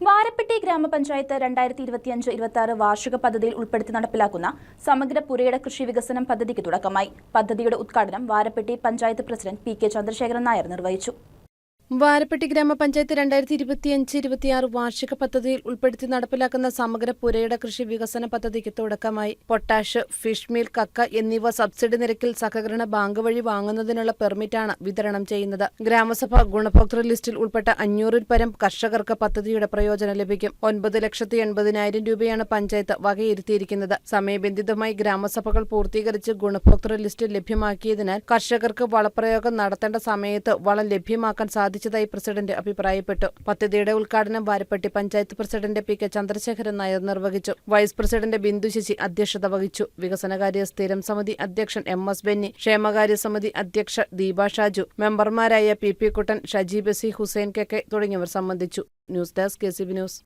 വാരപ്പെട്ടി ഗ്രാമപഞ്ചായത്ത് രണ്ടായിരത്തി ഇരുപത്തിയഞ്ച് ഇരുപത്തി ആറ് വാർഷിക പദ്ധതിയിൽ ഉൾപ്പെടുത്തി നടപ്പിലാക്കുന്ന സമഗ്ര പുരയുടെ കൃഷി വികസനം പദ്ധതിക്ക് തുടക്കമായി. പദ്ധതിയുടെ ഉദ്ഘാടനം Varappetty panchayat president P K Chandrasekharan Nair നിർവഹിച്ചു. വാരപ്പെട്ടി ഗ്രാമപഞ്ചായത്ത് രണ്ടായിരത്തി ഇരുപത്തിയഞ്ച് ഇരുപത്തിയാറ് വാർഷിക പദ്ധതിയിൽ ഉൾപ്പെടുത്തി നടപ്പിലാക്കുന്ന സമഗ്ര പുരയുടെ കൃഷി വികസന പദ്ധതിക്ക് തുടക്കമായി. പൊട്ടാഷ് ഫിഷ് മീൽ കക്ക എന്നിവ സബ്സിഡി നിരക്കിൽ സഹകരണ ബാങ്ക് വഴി വാങ്ങുന്നതിനുള്ള പെർമിറ്റാണ് വിതരണം ചെയ്യുന്നത്. ഗ്രാമസഭ ഗുണഭോക്തൃ ലിസ്റ്റിൽ ഉൾപ്പെട്ട അഞ്ഞൂറിൽ പരം കർഷകർക്ക് പദ്ധതിയുടെ പ്രയോജനം ലഭിക്കും. ഒൻപത് ലക്ഷത്തി എൺപതിനായിരം രൂപയാണ് പഞ്ചായത്ത് വകയിരുത്തിയിരിക്കുന്നത്. സമയബന്ധിതമായി ഗ്രാമസഭകൾ പൂർത്തീകരിച്ച് ഗുണഭോക്തൃ ലിസ്റ്റ് ലഭ്യമാക്കിയതിനാൽ കർഷകർക്ക് വളപ്രയോഗം നടത്തേണ്ട സമയത്ത് വളം ലഭ്യമാക്കാൻ സാധിച്ചതായി പ്രസിഡന്റ് അഭിപ്രായപ്പെട്ടു. പദ്ധതിയുടെ ഉദ്ഘാടനം Varappetty panchayat president P K Chandrasekharan Nair നിർവഹിച്ചു. വൈസ് പ്രസിഡന്റ് ബിന്ദു ശശി അധ്യക്ഷത വഹിച്ചു. വികസനകാര്യ സ്ഥിരം സമിതി അധ്യക്ഷൻ എം എസ് ബെന്നി ക്ഷേമകാര്യ സമിതി അധ്യക്ഷ ദീപ ഷാജു മെമ്പർമാരായ P P Kuttan Shajeeb C Hussain K K തുടങ്ങിയവർ സംബന്ധിച്ചു. News desk K C B news.